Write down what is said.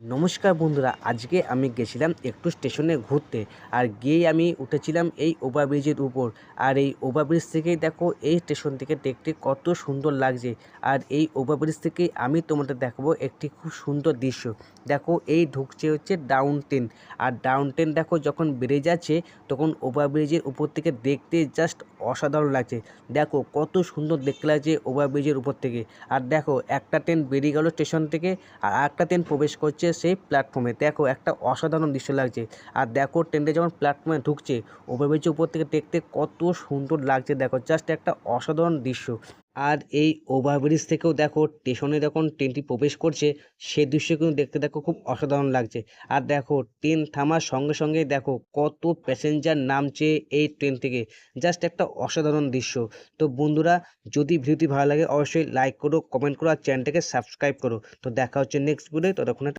নমস্কার বন্ধুরা, আজকে আমি গেছিলাম একটু স্টেশনে ঘুরতে আর গিয়েই আমি উঠেছিলাম এই ওভারব্রিজের উপর। আর এই ওভারব্রিজ থেকেই দেখো এই স্টেশন থেকে দেখতে কত সুন্দর লাগছে। আর এই ওভারব্রিজ থেকে আমি তোমাদের দেখাবো একটি খুব সুন্দর দৃশ্য। দেখো এই ঢুকছে হচ্ছে ডাউন ট্রেন আর ডাউন ট্রেন দেখো যখন বেড়ে যাচ্ছে তখন ওভারব্রিজের উপর থেকে দেখতে জাস্ট অসাধারণ লাগছে। দেখো, কত সুন্দর দেখতে লাগছে ওভারব্রিজের উপর থেকে। আর দেখো, একটা ট্রেন বেরিয়ে গেল স্টেশন থেকে আর একটা ট্রেন প্রবেশ করছে সেই প্ল্যাটফর্মে। দেখো, একটা অসাধারণ দৃশ্য লাগছে। আর দেখো, ট্রেনটা যখন প্ল্যাটফর্মে ঢুকছে ওভারব্রিজের উপর থেকে দেখতে কত সুন্দর লাগছে। দেখো জাস্ট একটা অসাধারণ দৃশ্য। আর এই ওভারব্রিজ থেকেও দেখো স্টেশনে যখন ট্রেনটি প্রবেশ করছে, সে দৃশ্য কিন্তু দেখতে দেখো খুব অসাধারণ লাগছে। আর দেখো ট্রেন থামার সঙ্গে সঙ্গে দেখো কত প্যাসেঞ্জার নামছে এই ট্রেন থেকে। জাস্ট একটা অসাধারণ দৃশ্য। তো বন্ধুরা, যদি ভিডিওটি ভালো লাগে, অবশ্যই লাইক করো কমেন্ট করো, আর চ্যানেলটাকে সাবস্ক্রাইব করো। তো দেখা হচ্ছে নেক্সট ভিডিও ততক্ষণে